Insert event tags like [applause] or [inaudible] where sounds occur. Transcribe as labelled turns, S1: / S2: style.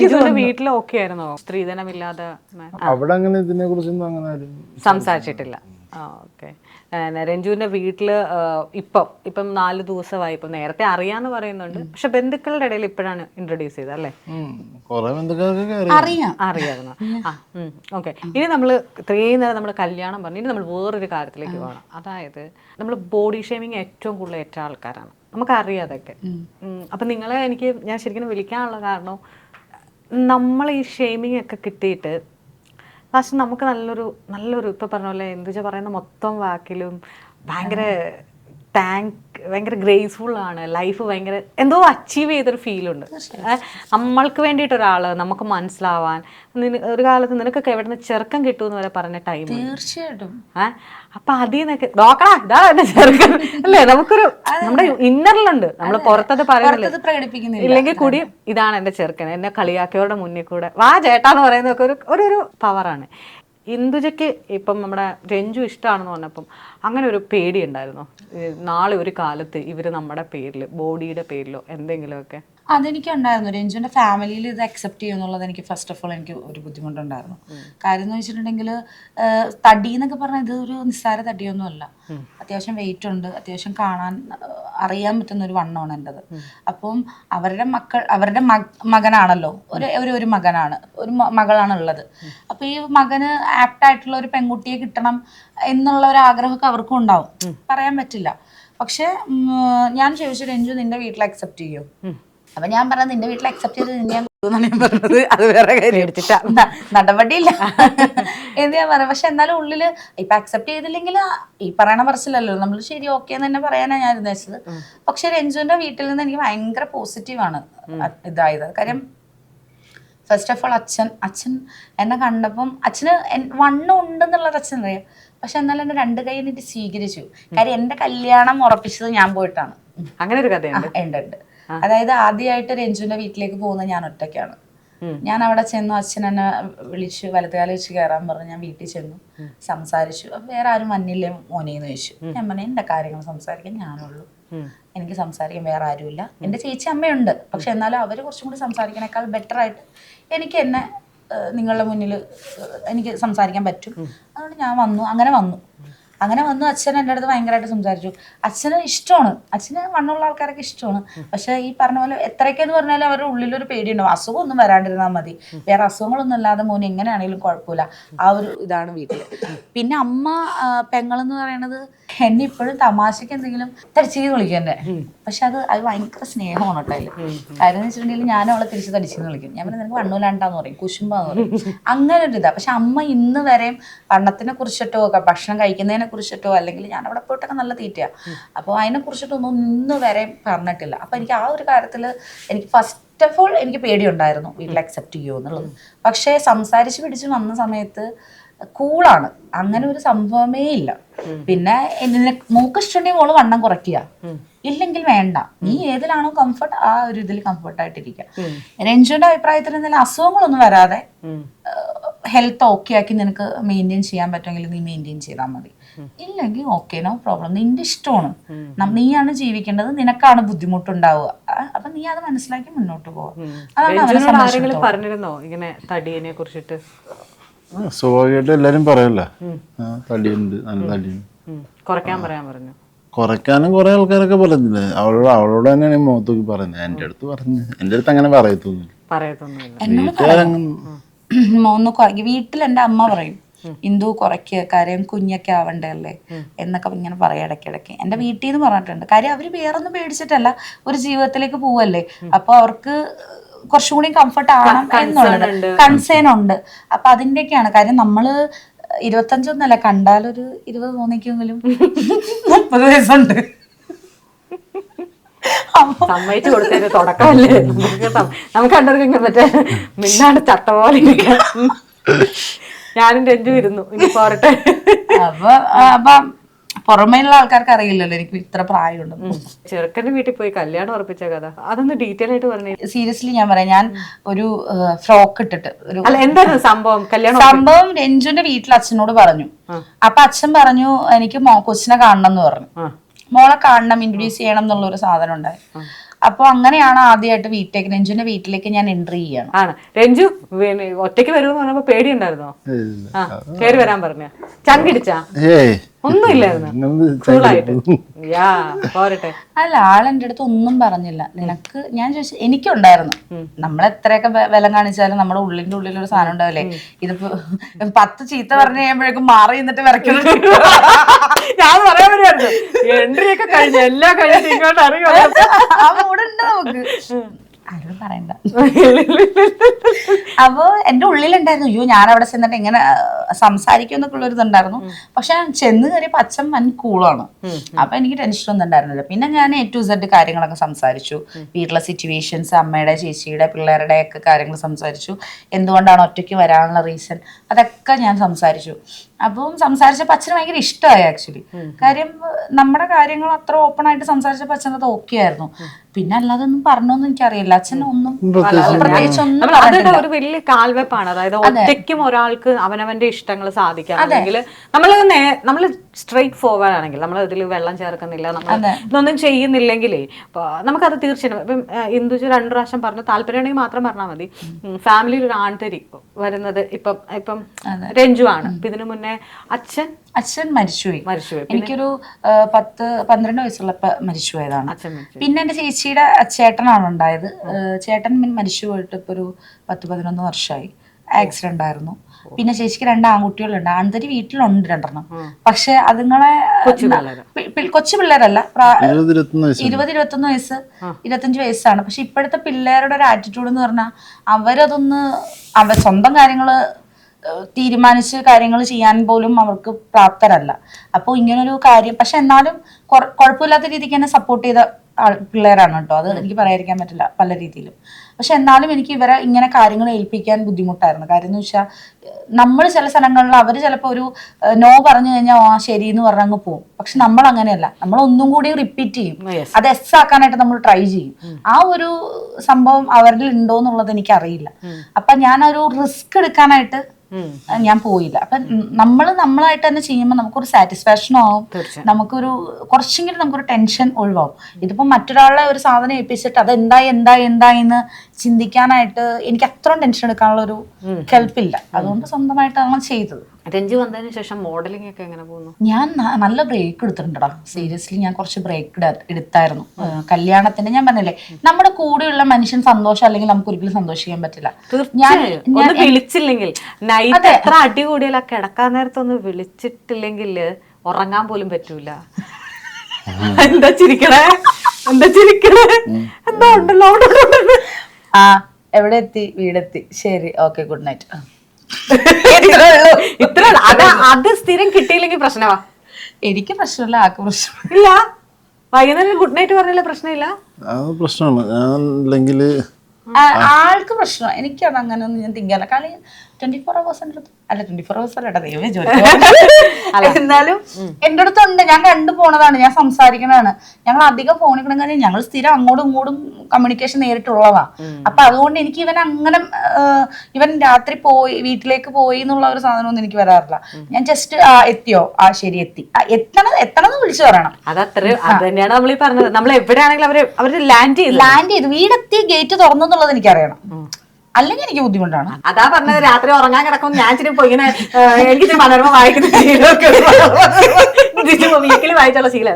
S1: വീട്ടിൽ ഓക്കെ ആയിരുന്നോ? സ്ത്രീധനമില്ലാതെ
S2: അവിടെ അങ്ങനെ ഇതിനെ കുറിച്ചൊന്നും അങ്ങനെ ആരും
S1: സംസാരിച്ചിട്ടില്ല. ഓക്കെ രഞ്ജുവിന്റെ വീട്ടിൽ ഇപ്പം ഇപ്പം നാല് ദിവസമായി. ഇപ്പം നേരത്തെ അറിയാന്ന് പറയുന്നുണ്ട്. പക്ഷെ ബന്ധുക്കളുടെ ഇടയിൽ ഇപ്പോഴാണ് ഇൻട്രൊഡ്യൂസ് ചെയ്തത് അല്ലേ? അറിയാമായിരുന്നു ഓക്കെ ഇനി നമ്മൾ ഇത്രയും നേരം നമ്മൾ കല്യാണം പറഞ്ഞു. ഇനി നമ്മൾ വേറൊരു കാര്യത്തിലേക്ക് പോകണം. അതായത് നമ്മൾ ബോഡി ഷേമിങ് ഏറ്റവും കൂടുതൽ ഏറ്റ ആൾക്കാരാണ്. നമുക്കറിയാം അതൊക്കെ. അപ്പൊ അപ്പം നിങ്ങളെ എനിക്ക് ഞാൻ ശരിക്കും വിളിക്കാനുള്ള കാരണം നമ്മൾ ഈ ഷെയ്മിങ് ഒക്കെ കിട്ടിയിട്ട് പക്ഷെ നമുക്ക് നല്ലൊരു നല്ലൊരു ഇപ്പം പറഞ്ഞ പോലെ എന്തുവെച്ചാൽ പറയുന്ന മൊത്തം വാക്കിലും ഭയങ്കര താങ്ക് ഭയങ്കര ഗ്രേസ്ഫുൾ ആണ്. ലൈഫ് ഭയങ്കര എന്തോ അച്ചീവ് ചെയ്തൊരു ഫീലുണ്ട് നമ്മൾക്ക് വേണ്ടിയിട്ട് ഒരാൾ നമുക്ക് മനസ്സിലാവാൻ ഒരു കാലത്ത് നിനക്കൊക്കെ എവിടെ നിന്ന് ചെറുക്കം കിട്ടുമെന്ന് വരെ പറഞ്ഞ ടൈം
S3: തീർച്ചയായിട്ടും.
S1: ഏഹ് അപ്പൊ അതിൽ നിന്നൊക്കെ നോക്കടാ ഇതാ എന്റെ ചെറുക്കം. അല്ലേ? നമുക്കൊരു നമ്മുടെ ഇന്നറിലുണ്ട് നമ്മൾ പുറത്തത് പറയുന്നില്ല? ഇല്ലെങ്കിൽ കൂടി ഇതാണ് എന്റെ ചെറുക്കൻ. എന്നെ കളിയാക്കിയവരുടെ മുന്നിൽ കൂടെ. വാ ചേട്ടാന്ന് പറയുന്നതൊക്കെ ഒരു ഒരു പവറാണ് ഇന്ദുജയ്ക്ക് ഇപ്പം നമ്മുടെ രഞ്ജു ഇഷ്ടമാണെന്ന് പറഞ്ഞപ്പം അങ്ങനെ ഒരു പേടി ഉണ്ടായിരുന്നോ. നാളെ ഒരു കാലത്ത് ഇവർ നമ്മുടെ പേരിൽ ബോഡിയുടെ പേരിലോ എന്തെങ്കിലുമൊക്കെ.
S3: അതെനിക്ക് ഉണ്ടായിരുന്നു രഞ്ജുവിന്റെ ഫാമിലിയിൽ ഇത് അക്സെപ്റ്റ് ചെയ്യുന്നുള്ളത് എനിക്ക് ഫസ്റ്റ് ഓഫ് ഓൾ എനിക്ക് ഒരു ബുദ്ധിമുട്ടുണ്ടായിരുന്നു. കാര്യം എന്ന് വെച്ചിട്ടുണ്ടെങ്കിൽ തടി എന്നൊക്കെ പറഞ്ഞാൽ ഇത് ഒരു നിസ്സാര തടിയൊന്നും അല്ല അത്യാവശ്യം വെയിറ്റ് ഉണ്ട്. അത്യാവശ്യം കാണാൻ അറിയാൻ പറ്റുന്ന ഒരു വണ്ണമാണ് എന്റെത് അപ്പം അവരുടെ മക്കൾ അവരുടെ മക- മകനാണല്ലോ. ഒരു ഒരു ഒരു മകനാണ്. ഒരു മകളാണ് ഉള്ളത് അപ്പൊ ഈ മകന് ആപ്റ്റ് ആയിട്ടുള്ള ഒരു പെൺകുട്ടിയെ കിട്ടണം എന്നുള്ള ഒരു ആഗ്രഹമൊക്കെ അവർക്കും ഉണ്ടാവും. പറയാൻ പറ്റില്ല. പക്ഷെ ഞാൻ ചോദിച്ചു രഞ്ജു നിന്റെ വീട്ടിൽ അക്സെപ്റ്റ് ചെയ്യോ? അപ്പൊ ഞാൻ പറഞ്ഞത് നിന്റെ വീട്ടിൽ അക്സെപ്റ്റ് ചെയ്ത് നിന്നെ ഞാൻ പറഞ്ഞത്. അത് വേറെ കാര്യം.
S1: എടുത്തിട്ടാ.
S3: നടപടിയില്ല. എന്ന് ഞാൻ പറയാം പക്ഷെ എന്നാലും ഉള്ളിൽ ഇപ്പൊ അക്സെപ്റ്റ് ചെയ്തില്ലെങ്കിൽ ഈ പറയണ പറച്ചിലല്ലോ. നമ്മൾ ശരി ഓക്കെ എന്ന് തന്നെ പറയാനാണ് ഞാൻ ഉദ്ദേശിച്ചത്. പക്ഷെ രഞ്ജുവിന്റെ വീട്ടിൽ നിന്ന് എനിക്ക് ഭയങ്കര പോസിറ്റീവാണ് ഇതായത്. കാര്യം ഫസ്റ്റ് ഓഫ് ഓൾ അച്ഛൻ അച്ഛൻ എന്നെ കണ്ടപ്പം അച്ഛന് വണ്ണം ഉണ്ടെന്നുള്ളത് അച്ഛൻ അറിയാം പക്ഷെ എന്നാലും എന്നെ രണ്ട് കൈ എനിക്ക് സ്വീകരിച്ചു. കാര്യം എന്റെ കല്യാണം ഉറപ്പിച്ചത് ഞാൻ പോയിട്ടാണ്.
S1: അങ്ങനെ ഒരു കഥ
S3: ഉണ്ട് ഉണ്ട്. അതായത് ആദ്യമായിട്ട് രഞ്ജുവിന്റെ വീട്ടിലേക്ക് പോകുന്നത് ഞാൻ ഒറ്റയ്ക്കാണ്. ഞാൻ അവിടെ ചെന്നു അച്ഛൻ എന്നെ വിളിച്ചു വലത്തുകാലം വെച്ച് കയറാൻ പറഞ്ഞു. ഞാൻ വീട്ടിൽ ചെന്നു സംസാരിച്ചു. അപ്പൊ വേറെ ആരും വന്നില്ലേ മോനെന്ന് ചോദിച്ചു. ഞാൻ പറഞ്ഞു എന്റെ കാര്യങ്ങൾ സംസാരിക്കാൻ ഞാനുള്ളൂ. എനിക്ക് സംസാരിക്കാൻ വേറെ ആരുമില്ല. എന്റെ ചേച്ചി അമ്മയുണ്ട്. പക്ഷെ എന്നാലും അവർ കുറച്ചും കൂടി സംസാരിക്കണേക്കാൾ ബെറ്റർ ആയിട്ട് എനിക്ക് എന്നെ നിങ്ങളുടെ മുന്നിൽ എനിക്ക് സംസാരിക്കാൻ പറ്റും. അതുകൊണ്ട് ഞാൻ വന്നു. അങ്ങനെ വന്നു. അങ്ങനെ വന്നു അച്ഛൻ എന്റെ അടുത്ത് ഭയങ്കരമായിട്ട് സംസാരിച്ചു. അച്ഛന് ഇഷ്ടമാണ്. അച്ഛന് മണ്ണുള്ള ആൾക്കാരൊക്കെ ഇഷ്ടമാണ്. പക്ഷെ ഈ പറഞ്ഞ പോലെ എത്രയൊക്കെയെന്ന് പറഞ്ഞാലും അവരുടെ ഉള്ളിലൊരു പേടിയുണ്ടാവും. അസുഖം ഒന്നും വരാണ്ടിരുന്നാൽ മതി. വേറെ അസുഖങ്ങളൊന്നും ഇല്ലാതെ മോൻ എങ്ങനെയാണെങ്കിലും കുഴപ്പമില്ല. ആ ഒരു ഇതാണ് വീട്ടിൽ പിന്നെ അമ്മ പെങ്ങളെന്ന് പറയണത് എന്നെ ഇപ്പോഴും തമാശക്ക് എന്തെങ്കിലും തടിച്ചെന്ന് വിളിക്കും എന്നെ പക്ഷെ അത് അത് ഭയങ്കര സ്നേഹമാണ് കേട്ടോ അതിൽ. കാര്യം എന്ന് വെച്ചിട്ടുണ്ടെങ്കിൽ ഞാൻ അവളെ തിരിച്ച് തടിച്ചെന്ന് വിളിക്കും. ഞാൻ പറഞ്ഞു നിനക്ക് വണ്ണൂലാണ്ടാന്ന് പറയും കുശുമ്പാന്ന് പറയും. അങ്ങനെ ഒരു ഇതാ പക്ഷെ അമ്മ ഇന്ന് വരെയും വണ്ണത്തിനെ കുറിച്ചിട്ടോ ഭക്ഷണം കഴിക്കുന്നതിനെ കുറിച്ചിട്ടോ അല്ലെങ്കിൽ ഞാൻ അവിടെ പോയിട്ടൊക്കെ നല്ല തീറ്റയാ. അപ്പോൾ അതിനെ കുറിച്ചിട്ടൊന്നും ഇന്ന് വരെ പറഞ്ഞിട്ടില്ല. അപ്പൊ എനിക്ക് ആ ഒരു കാര്യത്തിൽ എനിക്ക് ഫസ്റ്റ് ഓഫ് ഓൾ എനിക്ക് പേടിയുണ്ടായിരുന്നു. വീട്ടിൽ അക്സെപ്റ്റ് ചെയ്യുമോ എന്നുള്ളത്. പക്ഷേ സംസാരിച്ച് പിടിച്ച് വന്ന സമയത്ത് കൂളാണ്. അങ്ങനെ ഒരു സംഭവമേ ഇല്ല. പിന്നെ മൂക്കിഷ്ടണി മൂക്ക് ഇഷ്ടമുണ്ടെങ്കിൽ മോൾ വണ്ണം കുറയ്ക്കുക. ഇല്ലെങ്കിൽ വേണ്ട. നീ ഏതിലാണോ കംഫർട്ട് ആ ഒരു ഇതിൽ കംഫർട്ട് ആയിട്ടിരിക്കുക. രഞ്ജുവിന്റെ അഭിപ്രായത്തിൽ എന്തെങ്കിലും അസുഖങ്ങളൊന്നും വരാതെ ഹെൽത്ത് ഓക്കെ ആക്കി നിനക്ക് മെയിന്റെയിൻ ചെയ്യാൻ പറ്റുമെങ്കിൽ നീ മെയിന്റെയിൻ ചെയ്താൽ മതി. ഇല്ലെങ്കിൽ ഓക്കെ നോ പ്രോബ്ലം നിന്റെ ഇഷ്ടമാണ്. നീയാണ് ജീവിക്കേണ്ടത് നിനക്കാണ് ബുദ്ധിമുട്ടുണ്ടാവുക. അപ്പൊ നീ അത് മനസ്സിലാക്കി മുന്നോട്ട് പോവുക. അതാണ് അവരെ.
S1: പറഞ്ഞിരുന്നോ? ഇങ്ങനെ കുറിച്ചിട്ട്.
S2: സ്വാഭാവികമായിട്ടും എല്ലാരും പറയല്ല? തടിയുണ്ട് നല്ല തടിയുണ്ട്.
S1: കുറയ്ക്കാൻ പറയാൻ പറഞ്ഞു.
S2: കുറയ്ക്കാനും കുറെ ആൾക്കാരൊക്കെ പറഞ്ഞില്ലേ അവളോട് അവളോട് തന്നെയാണ് ഈ പറഞ്ഞത് എന്റെ അടുത്ത് പറഞ്ഞു എന്റെ അടുത്ത് അങ്ങനെ പറയത്തൊന്നുമില്ല.
S3: കുറയ്ക്ക്. വീട്ടിൽ എന്റെ അമ്മ പറയും ഇന്ദു കുറയ്ക്കുക കാര്യം കുഞ്ഞൊക്കെ ആവണ്ടല്ലേ എന്നൊക്കെ ഇങ്ങനെ പറയാം ഇടയ്ക്കിടയ്ക്ക്. എന്റെ വീട്ടിൽ നിന്ന് പറഞ്ഞിട്ടുണ്ട്. കാര്യം അവർ വേറൊന്നും പേടിച്ചിട്ടല്ല ഒരു ജീവിതത്തിലേക്ക് പോവല്ലേ? അപ്പൊ അവർക്ക് കുറച്ചും കൂടി കംഫർട്ട് ആവണം എന്നുള്ളത്. കൺസേൺ ഉണ്ട്. അപ്പൊ അതിന്റെയൊക്കെയാണ്. കാര്യം നമ്മൾ ഇരുപത്തഞ്ചൊന്നല്ല കണ്ടാലൊരു ഇരുപത് തോന്നിക്കെങ്കിലും മുപ്പത് വയസ്സുണ്ട്.
S1: സമ്മതിച്ചു കൊടുത്തതിന്റെ തുടക്കമല്ലേ നമുക്ക് കണ്ടവർക്ക് മറ്റേ മിന്നാണ്ട് ചട്ട പോലെ. [laughs] ഞാനും രഞ്ജു ഇരുന്നു. ഇനി പോരട്ടെ.
S3: അപ്പൊ അപ്പൊ പുറമേയുള്ള ആൾക്കാർക്ക് അറിയില്ലല്ലോ എനിക്ക് ഇത്ര പ്രായമുണ്ടെന്ന്
S1: ചെറുക്കന്റെ വീട്ടിൽ പോയി കല്യാണം ഉറപ്പിച്ച കഥ. അതൊന്ന് ഡീറ്റെയിൽ ആയിട്ട് പറഞ്ഞു.
S3: സീരിയസ്ലി ഞാൻ പറയാം ഞാൻ ഒരു ഫ്രോക്ക് ഇട്ടിട്ട് ഒരു
S1: അല്ല എന്തായിരുന്നു സംഭവം? കല്യാണം
S3: സംഭവം രഞ്ജുന്റെ വീട്ടിൽ അച്ഛനോട് പറഞ്ഞു. അപ്പൊ അച്ഛൻ പറഞ്ഞു എനിക്ക് മോ കൊച്ചിനെ കാണണം എന്ന് പറഞ്ഞു. മോളെ കാണണം ഇൻട്രൊഡ്യൂസ് ചെയ്യണം എന്നുള്ള ഒരു സാധനം ഉണ്ടായി. അപ്പൊ അങ്ങനെയാണ് ആദ്യമായിട്ട് വീട്ടിലേക്ക് രഞ്ജുന്റെ വീട്ടിലേക്ക് ഞാൻ എൻട്രി ചെയ്യണം.
S1: ആണ്. രഞ്ജു ഒറ്റയ്ക്ക് വരുമെന്ന് പറഞ്ഞപ്പോ പേടിയുണ്ടായിരുന്നോ? കയറി വരാൻ പറഞ്ഞ. ചങ്കിടിച്ചാ
S2: ഏയ്
S1: ഒന്നുമില്ലായിരുന്നു. പോരട്ടെ.
S3: അല്ല ആളെന്റെ അടുത്ത് ഒന്നും പറഞ്ഞില്ല. നിനക്ക് ഞാൻ ചോദിച്ചു എനിക്കുണ്ടായിരുന്നു. നമ്മൾ എത്രയൊക്കെ ബ- കാണിച്ചാലും നമ്മുടെ ഉള്ളിന്റെ ഉള്ളിൽ ഒരു സാധനം ഉണ്ടാവില്ലേ? ഇതിപ്പോ പത്ത് ചീത്ത പറഞ്ഞു കഴിയുമ്പോഴേക്കും മാറി നിന്നിട്ട് വിറയ്ക്കുന്നു [laughs]
S1: ഞാൻ പറയാൻ വരുമായിരുന്നു എൻട്രി ഒക്കെ കഴിഞ്ഞു എല്ലാം കഴിഞ്ഞിട്ട് ഇങ്ങോട്ട് അറിയോ
S3: നമുക്ക്. ആരോടും പറയണ്ട. അപ്പൊ എന്റെ ഉള്ളിലുണ്ടായിരുന്നു അയ്യോ ഞാൻ അവിടെ ചെന്നിട്ട് എങ്ങനെ സംസാരിക്കും എന്നൊക്കെ ഉള്ളൊരു ഇതുണ്ടായിരുന്നു. പക്ഷെ ചെന്ന് കയറിയപ്പോ അച്ഛൻ വൻ കൂളാണ്. അപ്പൊ എനിക്ക് ടെൻഷൻ ഒന്നും ഉണ്ടായിരുന്നില്ല. പിന്നെ ഞാൻ എ ടു സെഡ് കാര്യങ്ങളൊക്കെ സംസാരിച്ചു. വീട്ടിലെ സിറ്റുവേഷൻസ് അമ്മയുടെ ചേച്ചിയുടെ പിള്ളേരുടെ ഒക്കെ കാര്യങ്ങൾ സംസാരിച്ചു. എന്തുകൊണ്ടാണ് ഒറ്റയ്ക്ക് വരാനുള്ള റീസൺ? അതൊക്കെ ഞാൻ സംസാരിച്ചു. അപ്പം സംസാരിച്ചപ്പോൾ അച്ഛന് ഭയങ്കര ഇഷ്ടമായി ആക്ച്വലി കാര്യം നമ്മുടെ കാര്യങ്ങൾ അത്ര ഓപ്പൺ ആയിട്ട് സംസാരിച്ചപ്പോൾ അച്ഛൻ അത് ഓക്കെ ആയിരുന്നു. പിന്നെ അല്ലാതെ ഒന്നും പറഞ്ഞൊന്നും എനിക്കറിയില്ല. അച്ഛൻ ഒന്നും പ്രത്യേകിച്ച് ഒന്നും
S1: അതൊക്കെ ഒരു വലിയ കാൽവെപ്പാണ്. അതായത് ഒറ്റയ്ക്കും ഒരാൾക്ക് അവനവന്റെ ഇഷ്ടങ്ങൾ സാധിക്കാം. അല്ലെങ്കിൽ നമ്മൾ നമ്മൾ സ്ട്രെയിറ്റ് ഫോർവേഡ് ആണെങ്കിൽ നമ്മൾ ഇതിൽ വെള്ളം ചേർക്കുന്നില്ല നമ്മൾ ഇതൊന്നും ചെയ്യുന്നില്ലെങ്കിലേ നമുക്കത് തീർച്ചയായിട്ടും ഇപ്പം ഇന്ദുജ് രണ്ടു പ്രാവശ്യം പറഞ്ഞു താല്പര്യമുണ്ടെങ്കിൽ മാത്രം പറഞ്ഞാൽ മതി. ഫാമിലിയിൽ ഒരു ആൺതരി വരുന്നത് ഇപ്പം ഇപ്പം രഞ്ജു ആണ്. ഇപ്പൊ ഇതിനു മുന്നേ അച്ഛൻ
S3: അച്ഛൻ മരിച്ചുപോയി.
S1: മരിച്ചുപോയി.
S3: എനിക്കൊരു പത്ത് പന്ത്രണ്ട് വയസ്സുള്ളപ്പോ മരിച്ചുപോയതാണ്. പിന്നെ എന്റെ ചേച്ചിയുടെ ചേട്ടനാണ് ഉണ്ടായത്. ചേട്ടൻ മരിച്ചു പോയിട്ട് ഇപ്പൊ ഒരു പത്ത് പതിനൊന്ന് വർഷമായി. ആക്സിഡന്റ് ആയിരുന്നു പിന്നെ ചേച്ചിക്ക് രണ്ട് ആൺകുട്ടികളുണ്ട്. ആൺതരി വീട്ടിലുണ്ട് രണ്ടെണ്ണം. പക്ഷെ അതുങ്ങളെ
S1: കൊച്ചു
S3: പിള്ളേരല്ല.
S2: ഇരുപത് ഇരുപത്തൊന്ന് വയസ്സ്
S3: ഇരുപത് വയസ്സ് ഇരുപത്തഞ്ച് വയസ്സാണ്. പക്ഷെ ഇപ്പോഴത്തെ പിള്ളേരുടെ ഒരു ആറ്റിറ്റ്യൂഡ് എന്ന് പറഞ്ഞാൽ അവരതൊന്ന് അവ സ്വന്തം കാര്യങ്ങൾ തീരുമാനിച്ച് കാര്യങ്ങൾ ചെയ്യാൻ പോലും അവർക്ക് പ്രാപ്തരല്ല. അപ്പോൾ ഇങ്ങനൊരു കാര്യം പക്ഷെ എന്നാലും കൊറ- കുഴപ്പമില്ലാത്ത രീതിക്ക് തന്നെ സപ്പോർട്ട് ചെയ്ത പിള്ളേരാണ് കേട്ടോ. അത് എനിക്ക് പറയാതിരിക്കാൻ പറ്റില്ല പല രീതിയിലും. പക്ഷെ എന്നാലും എനിക്ക് ഇവരെ ഇങ്ങനെ കാര്യങ്ങൾ ഏൽപ്പിക്കാൻ ബുദ്ധിമുട്ടായിരുന്നു. കാര്യം എന്ന് വെച്ചാൽ നമ്മൾ ചില സ്ഥലങ്ങളിൽ അവർ ചിലപ്പോൾ ഒരു നോ പറഞ്ഞു കഴിഞ്ഞാൽ ആ ശരി എന്ന് പറഞ്ഞ് അങ്ങ് പോകും പക്ഷെ നമ്മൾ അങ്ങനെയല്ല. നമ്മൾ ഒന്നും കൂടി റിപ്പീറ്റ് ചെയ്യും. അത് എസ് ആക്കാനായിട്ട് നമ്മൾ ട്രൈ ചെയ്യും. ആ ഒരു സംഭവം അവരിൽ ഉണ്ടോ എന്നുള്ളത് എനിക്ക് അറിയില്ല അപ്പൊ ഞാൻ ഒരു റിസ്ക് എടുക്കാനായിട്ട് ഞാൻ പോയില്ല. അപ്പൊ നമ്മൾ നമ്മളായിട്ട് തന്നെ ചെയ്യുമ്പോൾ നമുക്കൊരു സാറ്റിസ്ഫാക്ഷൻ ആവും. നമുക്കൊരു കുറച്ചെങ്കിലും നമുക്കൊരു ടെൻഷൻ ഒഴിവാവും. ഇതിപ്പോ മറ്റൊരാളെ ഒരു സാധനം ഏൽപ്പിച്ചിട്ട് അത് എന്തായി എന്തായി എന്തായി എന്ന് ചിന്തിക്കാനായിട്ട് എനിക്ക് അത്രയും ടെൻഷൻ എടുക്കാനുള്ള ഒരു കെൽപ്പില്ല അതുകൊണ്ട് സ്വന്തമായിട്ടാണ് ചെയ്തത്.
S1: രഞ്ജു വന്നതിന് ശേഷം മോഡലിംഗ് ഒക്കെ എങ്ങനെ പോകുന്നു?
S3: ഞാൻ നല്ല ബ്രേക്ക് എടുത്തിട്ടുണ്ടടാ. സീരിയസ്ലി ഞാൻ കുറച്ച് ബ്രേക്ക് എടുത്തായിരുന്നു. കല്യാണത്തിന് ഞാൻ പറഞ്ഞില്ലേ നമ്മുടെ കൂടെയുള്ള മനുഷ്യൻ സന്തോഷം അല്ലെങ്കിൽ നമുക്ക് ഒരിക്കലും സന്തോഷിക്കാൻ പറ്റില്ല. ഞാൻ
S1: വിളിച്ചില്ലെങ്കിൽ നൈറ്റ് എത്ര അടി കൂടിയാലും ആ കിടക്കാൻ നേരത്തെ ഒന്ന് വിളിച്ചിട്ടില്ലെങ്കിൽ ഉറങ്ങാൻ പോലും പറ്റൂല. എന്താ ചിരിക്കണേ? എന്താ ചിരിക്കണേ? എന്താ ഉണ്ടല്ലോ.
S3: ആ എവിടെ എത്തി വീടെത്തി. ശരി. ഓക്കെ ഗുഡ് നൈറ്റ്
S1: ഇത്ര അത് അത് സ്ഥിരം കിട്ടിയില്ലെങ്കിൽ പ്രശ്നമാ?
S3: എനിക്ക് പ്രശ്നമില്ല ആക്ക് പ്രശ്നം
S1: ഇല്ല. വൈകുന്നേരം ഗുഡ് നൈറ്റ് പറഞ്ഞാലേ പ്രശ്നമില്ല?
S2: അത് പ്രശ്നമാണ്. ഞാൻ അല്ലെങ്കിൽ
S3: ആൾക്ക് പ്രശ്നം എനിക്കത് അങ്ങനെ ഒന്നും ഞാൻ തിങ്കല്ല. കളി ട്വന്റി ഫോർ അടുത്ത് അല്ല ട്വന്റി ഫോർ അവേഴ്സ് അല്ല ദൈവമേ ജോലി [laughs] എന്നാലും എന്റെ അടുത്തുണ്ട് ഞാൻ കണ്ടു പോണതാണ് ഞാൻ സംസാരിക്കണതാണ്. ഞങ്ങൾ അധികം ഫോണിൽ കിടന്നു കഴിഞ്ഞാൽ ഞങ്ങൾ സ്ഥിരം അങ്ങോട്ടും ഇങ്ങോട്ടും കമ്മ്യൂണിക്കേഷൻ നേരിട്ടുള്ളതാ അപ്പൊ അതുകൊണ്ട് എനിക്ക് ഇവൻ അങ്ങനെ ഇവൻ രാത്രി പോയി വീട്ടിലേക്ക് പോയി എന്നുള്ള ഒരു സാധനമൊന്നും എനിക്ക് വരാറില്ല. ഞാൻ ജസ്റ്റ് എത്തിയോ? ആ ശരി എത്തി. എത്തണം എത്തണം എന്ന് വിളിച്ചു പറയണം.
S1: അതത്ര അത് തന്നെയാണ് നമ്മൾ ഈ പറഞ്ഞത്. നമ്മൾ എവിടെയാണെങ്കിലും അവർ അവർ ലാൻഡ് ചെയ്തു
S3: ലാൻഡ് ചെയ്ത്. വീടെത്തി ഗേറ്റ് തുറന്നു എന്നുള്ളത് എനിക്കറിയണം. അല്ലെങ്കിൽ എനിക്ക് ബുദ്ധിമുട്ടാണ്.
S1: അതാ പറഞ്ഞത് രാത്രി ഉറങ്ങാൻ കിടക്കും. ഞാൻ ഇച്ചിരി പോയി ഇങ്ങനെ എനിക്ക് മനോരമ വായിക്കുന്ന ശീലമൊക്കെ [laughs] വീക്കിൽ വായിച്ചുള്ള ശീലം.